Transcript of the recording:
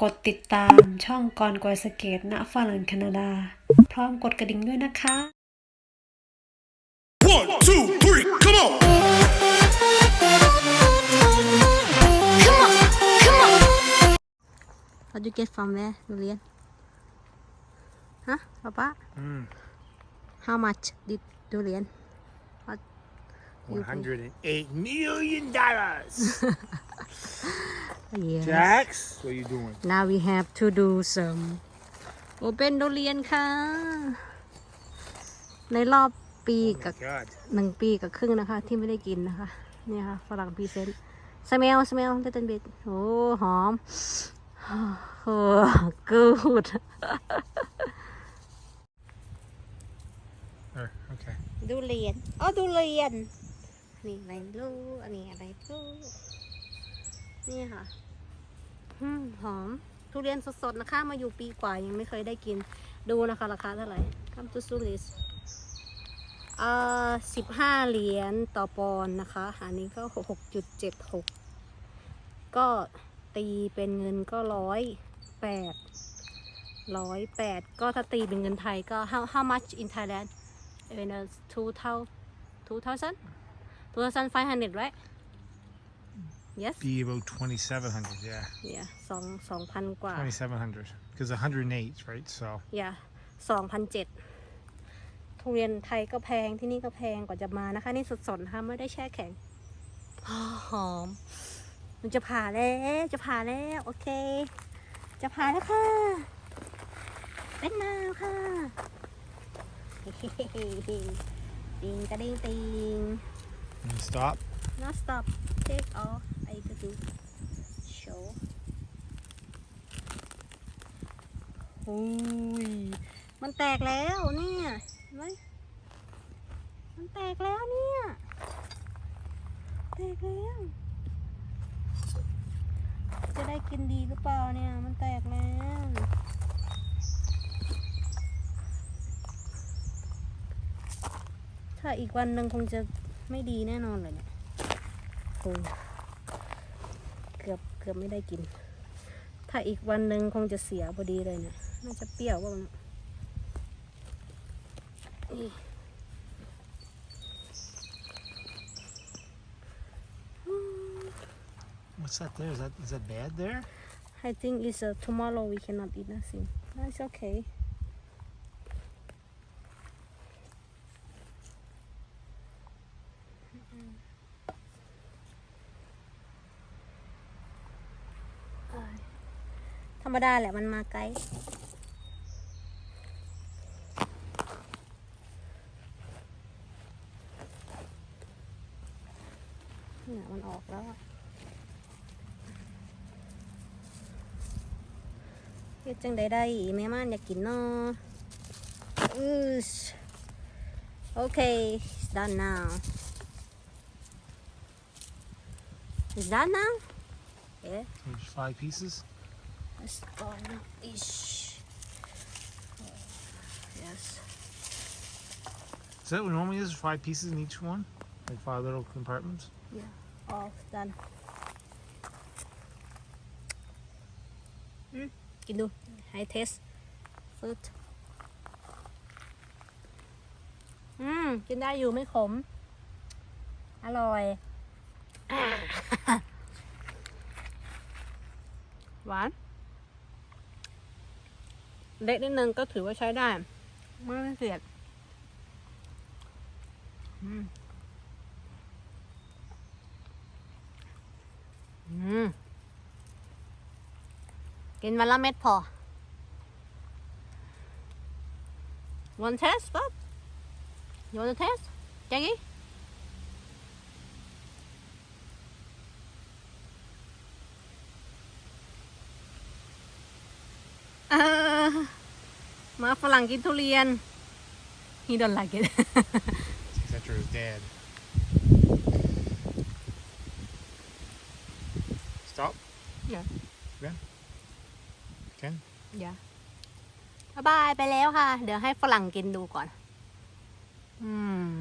กดติดตามช่องกรกวยสเกตณฝรั่งแคนาดา พร้อมกดกระดิ่งด้วยนะคะ One, two, three, come on! Come on, come on. What you get from where, durian? Huh, Papa? How much did durian? What? you pay? 108 million dollars. Yes. Jax, what are you doing? Now we have to do some open durian ค่ะ ในรอบปีกับ God. หนึ่งปีกับครึ่งนะคะ ที่ไม่ได้กินนะคะ เนี่ยค่ะฝรั่งพรีเซนต์สเมลสเมลเต้นเบ็ดโอ้หอมโอ้กูด There, okay. ดูเรียนอ๋อดูเรียนนี่อะไรไม่รู้อันนี้อะไรไม่รู้นี่ค่ะอืม หอม ทุเรียนสดๆนะคะ มาอยู่ปีกว่ายังไม่เคยได้กิน ดูนะคะราคาเท่าไหร่คัมตูซูริสเอ่อสิบห้าเหรียญต่อปอนนะคะ อันนี้ก็หกจุดเจ็ดหกก็ตีเป็นเงินก็ร้อยแปดร้อยแปดก็ถ้าตีเป็นเงินไทยก็ how how much in Thailand in a two t h o u two thousand two thousand five hundred right yes Be about 2,700, yeah. yeah สองสองพันกว่า 2,700. Because 108, right? So, อย่าสองพันเจ็ดทุเรียนไทยก็แพงที่นี่ก็แพงกว่าจะมานะคะ นี่สดๆนะคะไม่ได้แช่แข็งอ้าวหอม มันจะผ่าแล้วจะผ่าแล้วโอเค จะผ่าแล้วค่ะ เป็นนาวค่ะติงกระดิ่งติง and stop. not stop take off I could do show อุ้ย มันแตกแล้วเนี่ยเห็นไหมมันแตกแล้วเนี่ย แตกแล้ว จะได้กินดีหรือเปล่าเนี่ย มันแตกแล้วถ้าอีกวันหนึ่งคงจะไม่ดีแน่นอนเลยเนี่ยคงเกือบ เกือบไม่ได้กิน ถ้าอีกวันหนึ่งคงจะเสียพอดีเลยเนี่ยน่าจะเปรี้ยวบ้างนี่ What's that there? Is that is that bad there? I think it's uh, tomorrow we cannot eat nothing. No, it's okay. Mm-mm. เอ้ยธ รมดาแหละมันมาไกลเนี่ยมันออกแล้วเฮ็ดจังใดได้แม่ม่านอยากกินเนาะอือโอเค it's done now it's done now yeah There's five pieces. it's done ish yes Is that what normally is? Five pieces in each one? Like five little compartments? all done อืมกินดู ให้เทสฟืดอืม กินได้อยู่ไม่ขม อร่อย หวาน เล็กนิดนึงก็ถือว่าใช้ได้ไม่ได้เสียดอืมอืมกินวันละเม็ดพอ One test, Bob? You want to test? Jackie? มาฝรั่งกินทุเรียน He don't like it. Etc. is dead. Stop. Yeah. Again. Again. อย่าบายบาย ไปแล้วค่ะ เดี๋ยวให้ฝรั่งกินดูก่อน อืม